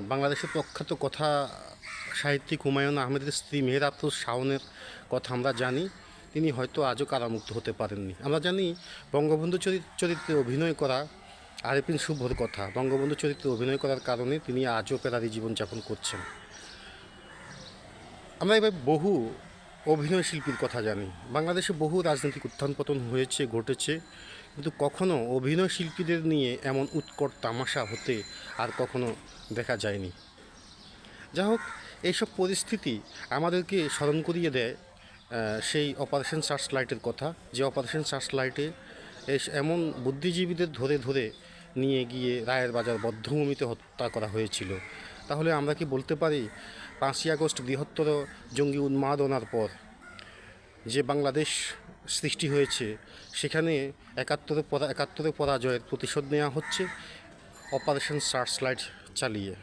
বাংলাদেশের প্রখ্যাত কথা সাহিত্যিক হুমায়ুন আহমেদের স্ত্রী মেহের শাওনের কথা আমরা জানি। তিনি হয়তো আজও কারামুক্ত হতে পারেননি। আমরা জানি বঙ্গবন্ধু চরিত- চরিত্রে অভিনয় করা আরেফিন শুভর কথা। বঙ্গবন্ধু চরিত্রে অভিনয় করার কারণে তিনি আজও পেরারি জীবনযাপন করছেন। আমরা এবার বহু অভিনয় শিল্পীর কথা জানি। বাংলাদেশে বহু রাজনৈতিক উত্থান পতন হয়েছে, ঘটেছে। কিন্তু কখনো অভিনয় শিল্পীদের নিয়ে এমন উৎকট তামাশা হতে আর কখনো দেখা যায়নি। যাই হোক, এইসব পরিস্থিতি আমাদেরকে স্মরণ করিয়ে দেয় সেই অপারেশন সার্চ লাইটের কথা। যে অপারেশন সার্চ লাইটে এমন বুদ্ধিজীবীদের ধরে ধরে নিয়ে গিয়ে রায়ের বাজার বদ্ধভূমিতে হত্যা করা হয়েছিল। তাহলে আমরা কি বলতে পারি, পাঁচই আগস্ট বৃহত্তর জঙ্গি উন্মাদনার পর যে বাংলাদেশ সৃষ্টি হয়েছে সেখানে একাত্তরে পরা একাত্তরে পরাজয়ের প্রতিশোধ নেওয়া হচ্ছে। অপারেশন সার্চ লাইট চালিয়ে।